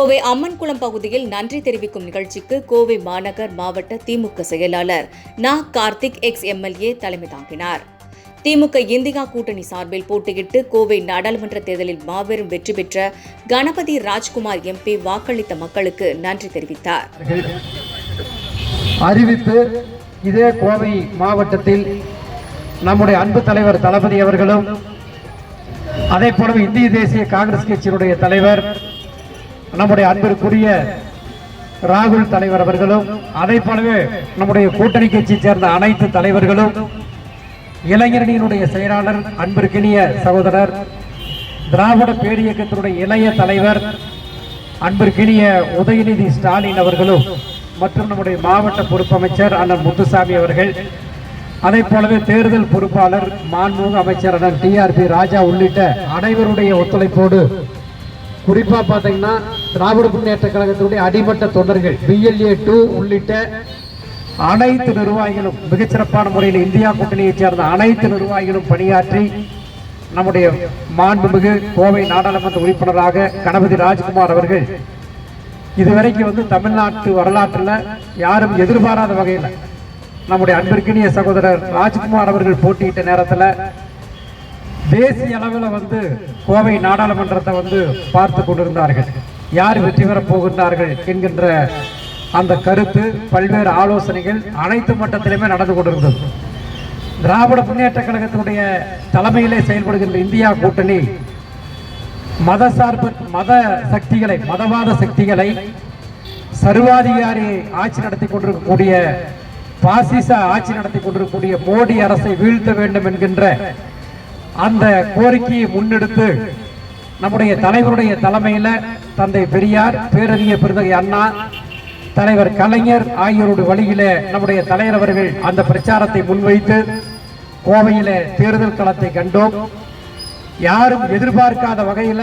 கோவை அம்மன்குளம் பகுதியில் நன்றி தெரிவிக்கும் நிகழ்ச்சிக்கு கோவை மாநகர் மாவட்ட திமுக செயலாளர் நா. கார்த்திக் எக்ஸ் எம்எல்ஏ தலைமை தாங்கினார். திமுக இந்தியா கூட்டணி சார்பில் போட்டியிட்டு கோவை நாடாளுமன்ற தேர்தலில் மாபெரும் வெற்றி பெற்ற கணபதி ராஜ்குமார் எம்பி வாக்களித்த மக்களுக்கு நன்றி தெரிவித்தார். அறிவிப்பு இதே கோவை மாவட்டத்தில் நம்முடைய அன்பு தலைவர் தளபதி அவர்களும் அதே போலவே இந்திய தேசிய காங்கிரஸ் கட்சியினுடைய தலைவர் நம்முடைய அன்பிற்குரிய ராகுல் தலைவர் அவர்களும் அதை போலவே நம்முடைய கூட்டணி கட்சியைச் சேர்ந்த அனைத்து தலைவர்களும் இளைஞரணியினுடைய செயலாளர் அன்பிற்கினிய சகோதரர் திராவிட பேரியக்கத்தினுடைய இளைய தலைவர் அன்பிற்கினிய உதயநிதி ஸ்டாலின் அவர்களும் மற்றும் நம்முடைய மாவட்ட பொறுப்பமைச்சர் அண்ணன் முத்துசாமி அவர்கள் அதை போலவே தேர்தல் பொறுப்பாளர் மாண்புமிகு அமைச்சர் அண்ணன் டிஆர்பி ராஜா உள்ளிட்ட அனைவருடைய ஒத்துழைப்போடு குறிப்பா பாத்தீங்கன்னா திராவிட முன்னேற்ற கழகத்தினுடைய அடிமட்ட தொண்டர்கள் பிஎல்ஏ டூ உள்ளிட்ட அனைத்து நிர்வாகிகளும் மிகச்சிறப்பான முறையில் இந்தியா கூட்டணியைச் சேர்ந்த அனைத்து நிர்வாகிகளும் பணியாற்றி நம்முடைய மாண்புமிகு கோவை நாடாளுமன்ற உறுப்பினராக கணபதி ராஜ்குமார் அவர்கள் இதுவரைக்கும் வந்து தமிழ்நாட்டு வரலாற்றில் யாரும் எதிர்பாராத வகையில் நம்முடைய அன்பிற்கினிய சகோதரர் ராஜ்குமார் அவர்கள் போட்டியிட்ட நேரத்தில் தேசிய அளவில் வந்து கோவை நாடாளுமன்றத்தை வந்து பார்த்து கொண்டிருந்தார்கள். யார் வெற்றி பெறப் போகின்றார்கள் என்கின்ற அந்த கருத்து பல்வேறு ஆலோசனைகள் அனைத்து மட்டத்திலுமே நடந்து கொண்டிருந்தது. திராவிட முன்னேற்ற கழகத்தினுடைய தலைமையிலே செயல்படுகின்ற இந்தியா கூட்டணி மத சார்பு மத சக்திகளை மதவாத சக்திகளை சர்வாதிகாரி ஆட்சி நடத்தி கொண்டிருக்கக்கூடிய பாசிச ஆட்சி நடத்தி கொண்டிருக்கக்கூடிய மோடி அரசை வீழ்த்த வேண்டும் என்கின்ற அந்த கோரிக்கையை முன்னெடுத்து நம்முடைய தலைவருடைய தலைமையில தந்தை பெரியார் பேரறிஞர் பெருந்தகை அண்ணா தலைவர் கலைஞர் ஆகியோருடைய வழியில நம்முடைய தலைவர் அவர்கள் அந்த பிரச்சாரத்தை முன்வைத்து கோவையில தேர்தல் களத்தை கண்டோம். யாரும் எதிர்பார்க்காத வகையில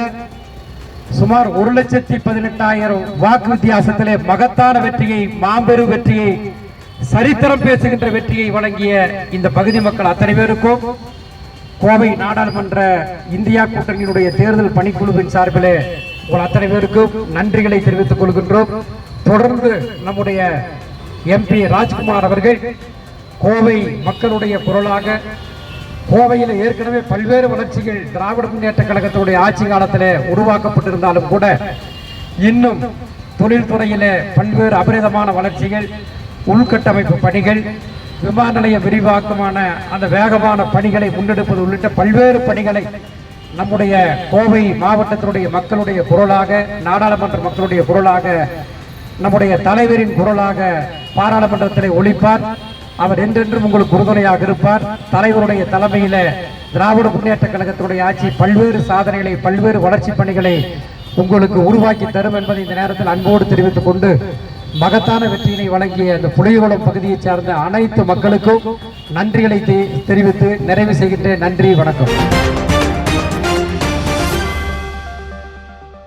சுமார் ஒரு லட்சத்தி பதினெட்டாயிரம் வாக்கு வித்தியாசத்திலே மகத்தான வெற்றியை மாபெரும் வெற்றியை சரித்திரம் பேசுகின்ற வெற்றியை வழங்கிய இந்த பகுதி மக்கள் அத்தனை பேருக்கும். கோவை நாடாளுமன்ற இந்தியா கூட்டணியினுடைய தேர்தல் பணிக்குழுவின் சார்பிலே உங்கள் அத்தனை பேருக்கும் நன்றிகளை தெரிவித்துக் கொள்கின்றோம். தொடர்ந்து நம்முடைய எம்பி ராஜ்குமார் அவர்கள் கோவை மக்களுடைய குரலாக கோவையில் ஏற்கனவே பல்வேறு வளர்ச்சிகள் திராவிட முன்னேற்ற கழகத்தினுடைய ஆட்சி காலத்தில் உருவாக்கப்பட்டிருந்தாலும் கூட இன்னும் தொழில்துறையில் பல்வேறு அபரிதமான வளர்ச்சிகள் உள்கட்டமைப்பு பணிகள் விமான நிலைய விரிவாக்கமான அந்த வேகமான பணிகளை முன்னெடுப்பது உள்ளிட்ட பல்வேறு பணிகளை நம்முடைய கோவை மாவட்டத்தினுடைய மக்களுடைய குரலாக நாடாளுமன்ற மக்களுடைய குரலாக நம்முடைய தலைவரின் குரலாக பாராளுமன்றத்திலே ஒழிப்பார் அவர் என்றென்றும் உங்களுக்கு உறுதுணையாக இருப்பார். தலைவருடைய தலைமையில் திராவிட முன்னேற்ற கழகத்தினுடைய ஆட்சி பல்வேறு சாதனைகளை பல்வேறு வளர்ச்சி பணிகளை உங்களுக்கு உருவாக்கி தரும் என்பதை இந்த நேரத்தில் அன்போடு தெரிவித்துக் கொண்டு மகத்தான வெற்றியினை வழங்கிய இந்த புலிகுளம் பகுதியைச் சார்ந்த அனைத்து மக்களுக்கும் நன்றிகளை தெ- தெரிவித்து நிறைவு செய்கின்ற நன்றி வணக்கம்.